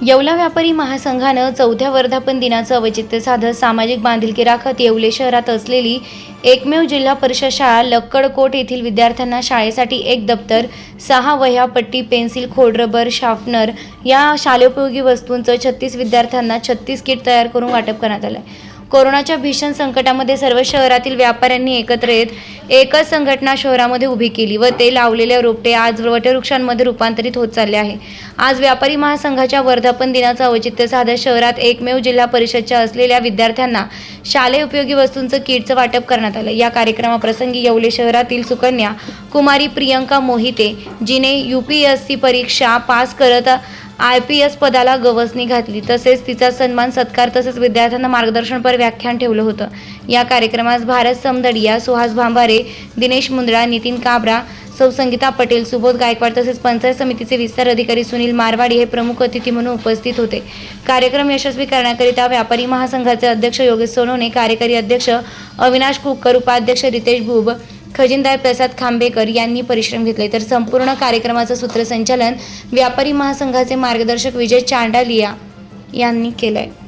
येवला व्यापारी महासंघानं चौथ्या वर्धापन दिनाचं औचित्य साधत सामाजिक बांधिलकी राखत येवले शहरात असलेली एकमेव जिल्हा परिषद शाळा लक्कडकोट येथील विद्यार्थ्यांना शाळेसाठी एक दप्तर सहा वह्या पट्टी पेन्सिल खोडरबर शार्पनर या शालेपयोगी वस्तूंचं छत्तीस विद्यार्थ्यांना छत्तीस किट तयार करून वाटप करण्यात आलं आहे कोरोनाच्या भीषण संकटामध्ये सर्व शहरातील व्यापाऱ्यांनी एकत्र येत एकच संघटना शहरामध्ये उभी केली व ते लावलेले रोपटे आज वटवृक्षांमध्ये रूपांतरित होत चालले आहे. आज व्यापारी महासंघाच्या वर्धापन दिनाचं औचित्य साधत शहरात एकमेव जिल्हा परिषदच्या असलेल्या विद्यार्थ्यांना शालेय उपयोगी वस्तूंचं किटचं वाटप करण्यात आलं. या कार्यक्रमाप्रसंगी येवले शहरातील सुकन्या कुमारी प्रियंका मोहिते जिने यू पी एस सी परीक्षा पास करत आय पी एस पदाला गवसणी घातली. तसेच तिचा सन्मान सत्कार तसेच विद्यार्थ्यांना मार्गदर्शनपर व्याख्यान ठेवलं होतं. या कार्यक्रमास भारत समदडिया सुहास भांबारे दिनेश मुंद्रा नितीन काबरा सौ संगीता पटेल सुबोध गायकवाड तसेच पंचायत समितीचे विस्तार अधिकारी सुनील मारवाडी हे प्रमुख अतिथी म्हणून उपस्थित होते. कार्यक्रम यशस्वी करण्याकरिता व्यापारी महासंघाचे अध्यक्ष योगेश सोनवणे कार्यकारी अध्यक्ष अविनाश कुक्कर उपाध्यक्ष रितेश भूब खजिनदार प्रसाद खांबेकर यांनी परिश्रम घेतले. तर संपूर्ण कार्यक्रमाचं सूत्रसंचालन व्यापारी महासंघाचे मार्गदर्शक विजय चांडालिया यांनी केलं आहे